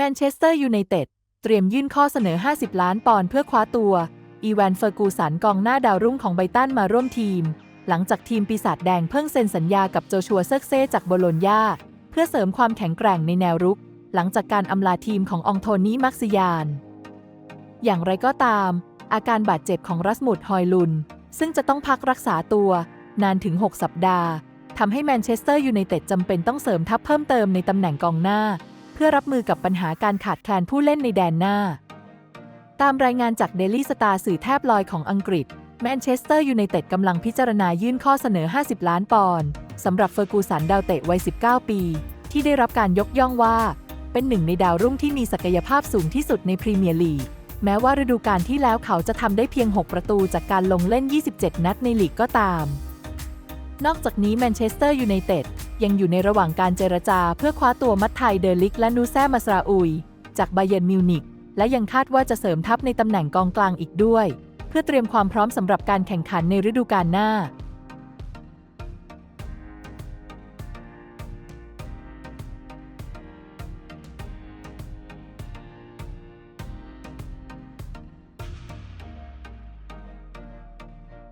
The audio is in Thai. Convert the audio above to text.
แมนเชสเตอร์ยูไนเต็ดเตรียมยื่นข้อเสนอ 50 ล้านปอนด์เพื่อคว้าตัว อีแวนเฟอร์กูสันกองหน้าดาวรุ่งของไบตันมาร่วมทีม หลังจากทีมปีศาจแดงเพิ่งเซ็นสัญญากับโจชัวเซิร์กเซจากโบโลญญาเพื่อเสริมความแข็งแกร่งในแนวรุก หลังจากการอำลาทีมขององโทนี่มักซิยาน อย่างไรก็ตาม อาการบาดเจ็บของรัสมุดฮอยลุน ซึ่งจะต้องพักรักษาตัวนานถึง 6 สัปดาห์ทำให้แมนเชสเตอร์ยูไนเต็ดจำเป็นต้องเสริมทัพเพิ่มเติมในตำแหน่งกองหน้า พื่อรับมือกับปัญหาการขาดแคลนผู้เล่นในแดนหน้า ตามรายงานจากเดลี่สตาร์สื่อแทบลอยของอังกฤษ แมนเชสเตอร์ยูไนเต็ดกำลังพิจารณายื่นข้อเสนอ 50 ล้านปอนด์สำหรับเฟอร์กูสันดาวเตะวัย 19 ปี ที่ได้รับการยกย่องว่า เป็นหนึ่งในดาวรุ่งที่มีศักยภาพสูงที่สุดในพรีเมียร์ลีกแม้ว่าฤดูกาลที่แล้วเขาจะทำได้เพียง 6 ประตูจากการลงเล่น 27 นัดในลีกก็ตาม นอกจากนี้แมนเชสเตอร์ยูไนเต็ด ยังอยู่ในระหว่างการเจรจาเพื่อคว้าตัวมัตไทยเดลิกและนูแซมาสราอุย จากไบเยนมิวนิกและยังคาดว่าจะเสริมทัพในตำแหน่งกองกลางอีกด้วย เพื่อเตรียมความพร้อมสำหรับการแข่งขันในฤดูกาลหน้า